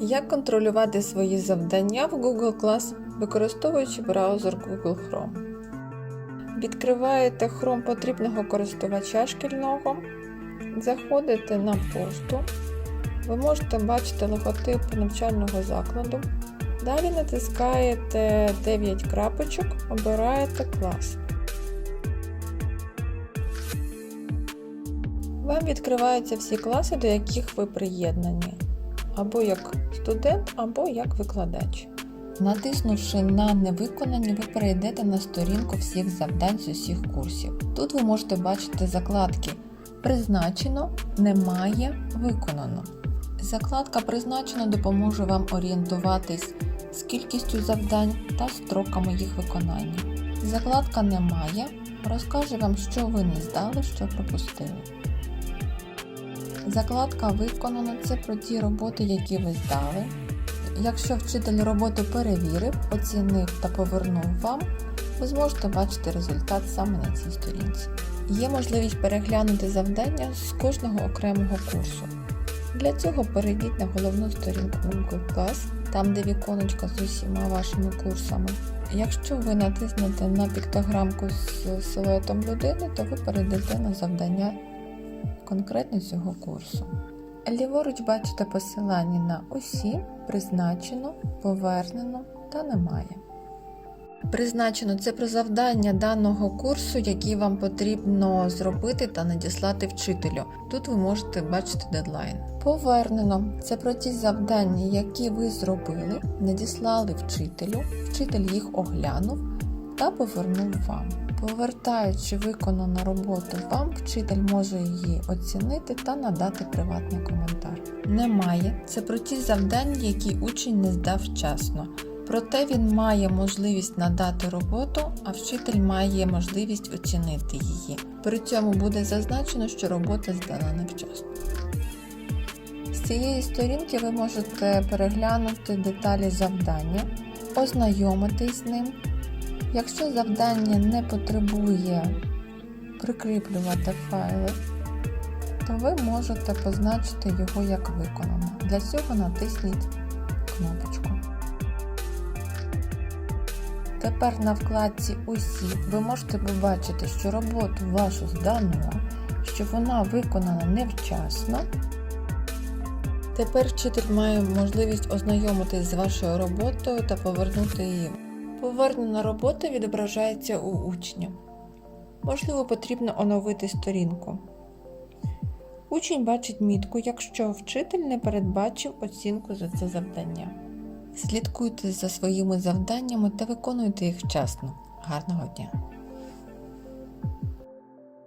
Як контролювати свої завдання в Google Class, використовуючи браузер Google Chrome? Відкриваєте Chrome потрібного користувача шкільного, заходите на пошту. Ви можете бачити логотип навчального закладу. Далі натискаєте 9 крапочок, обираєте клас. Вам відкриваються всі класи, до яких ви приєднані, або як студент, або як викладач. Натиснувши на невиконані, ви перейдете на сторінку всіх завдань з усіх курсів. Тут ви можете бачити закладки Призначено, немає, виконано. Закладка Призначено допоможе вам орієнтуватись з кількістю завдань та строками їх виконання. Закладка Немає розкаже вам, що ви не здали, що пропустили. Закладка Виконано це про ті роботи, які ви здали. Якщо вчитель роботу перевірив, оцінив та повернув вам, ви зможете бачити результат саме на цій сторінці. Є можливість переглянути завдання з кожного окремого курсу. Для цього перейдіть на головну сторінку Google Class, там де віконечко з усіма вашими курсами. Якщо ви натиснете на піктограмку з силуетом людини, то ви перейдете на завдання конкретно цього курсу. Ліворуч бачите посилання на усі, призначено, повернено та немає. Призначено це про завдання даного курсу, які вам потрібно зробити та надіслати вчителю. Тут ви можете бачити дедлайн. Повернено це про ті завдання, які ви зробили, надіслали вчителю, вчитель їх оглянув та повернув вам. Повертаючи виконану роботу вам, вчитель може її оцінити та надати приватний коментар. Немає це про ті завдання, які учень не здав вчасно. Проте він має можливість надати роботу, а вчитель має можливість оцінити її. При цьому буде зазначено, що робота здана невчасно. З цієї сторінки ви можете переглянути деталі завдання, ознайомитись з ним. Якщо завдання не потребує прикріплювати файли, то ви можете позначити його як виконано. Для цього натисніть кнопочку. Тепер на вкладці Усі ви можете побачити, що роботу вашу здано, що вона виконана невчасно. Тепер вчитель має можливість ознайомитись з вашою роботою та повернути її. Повернена робота відображається у учня. Можливо, потрібно оновити сторінку. Учень бачить мітку, якщо вчитель не передбачив оцінку за це завдання. Слідкуйте за своїми завданнями та виконуйте їх вчасно. Гарного дня!